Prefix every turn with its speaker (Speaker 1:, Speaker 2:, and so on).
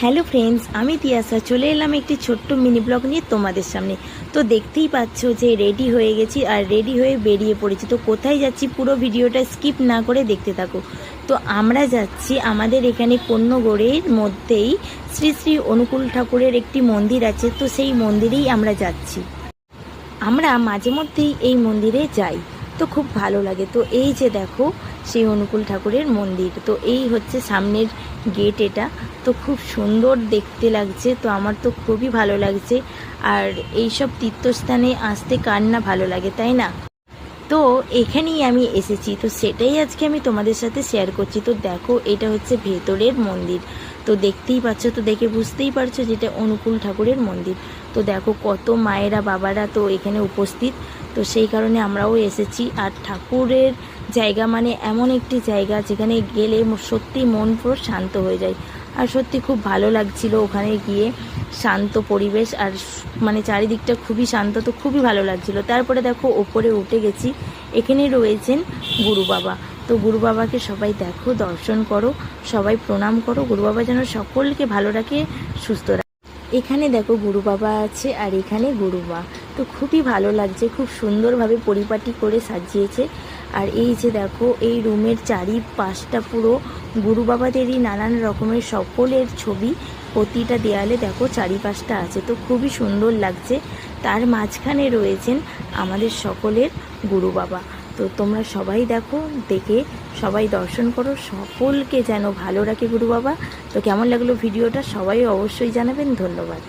Speaker 1: Hello friends, আমি তিয়াসা। চলে এলাম একটি ছোট্ট মিনি ব্লগ নিয়ে তোমাদের সামনে। তো দেখতেই পাচ্ছ যে রেডি হয়ে গেছি আর রেডি হয়ে বেরিয়ে পড়েছি। তো কোথায় যাচ্ছি পুরো ভিডিওটা স্কিপ না করে দেখতে থাকো। তো আমরা যাচ্ছি আমাদের এখানে কন্যগড়ের মধ্যেই শ্রী শ্রী অনুকূল ঠাকুরের একটি মন্দির আছে। তো সেই মন্দিরেই আমরা যাচ্ছি। আমরা মাঝে মধ্যেই এই মন্দিরে যাই। তো খুব ভালো লাগে। তো এই যে দেখো, সেই অনুকূল ঠাকুরের মন্দির। তো এই হচ্ছে সামনের গেট এটা। তো খুব সুন্দর দেখতে লাগছে। তো আমার তো খুবই ভালো লাগছে। আর এই সব তীর্থস্থানে আসতে কার না ভালো লাগে, তাই না? তো এখানেই আমি এসেছি। তো সেটাই আজকে আমি তোমাদের সাথে শেয়ার করছি। তো দেখো, এটা হচ্ছে ভেতরের মন্দির। তো দেখতেই পাচ্ছ, তো দেখে বুঝতেই পারছ যেটা অনুকূল ঠাকুরের মন্দির। তো দেখো কত মায়েরা বাবারা তো এখানে উপস্থিত। তো সেই কারণে আমরাও এসেছি। আর ঠাকুরের জায়গা মানে এমন একটি জায়গা যেখানে গেলে সত্যি মন পুরো শান্ত হয়ে যায়। আর সত্যি খুব ভালো লাগছিল ওখানে গিয়ে শান্ত পরিবেশ। আর মানে চারিদিকটা খুবই শান্ত, তো খুবই ভালো লাগছিল। তারপরে দেখো ওপরে উঠে গেছি। এখানে রয়েছেন গুরু বাবা। তো গুরু বাবাকে সবাই দেখো, দর্শন করো, সবাই প্রণাম করো। গুরু বাবা যেন সকলকে ভালো রাখে, সুস্থ রাখে। এখানে দেখো গুরু বাবা আছে আর এখানে গুরু মা। তো খুবই ভালো লাগছে, খুব সুন্দরভাবে পরিপাটি করে সাজিয়েছে। আর এই যে দেখো, এই রুমের চারি পাশটা পুরো গুরু বাবাদেরই নানান রকমের সকলের ছবি। প্রতিটা দেয়ালে দেখো চারিপাশটা আছে। তো খুবই সুন্দর লাগছে। তার মাঝখানে রয়েছেন আমাদের সকলের গুরু বাবা। তো তোমরা সবাই দেখো, দেখে সবাই দর্শন করো, সকলকে যেন ভালো রাখে গুরু বাবা তো কেমন লাগল ভিডিওটা সবাই অবশ্যই জানাবেন, ধন্যবাদ।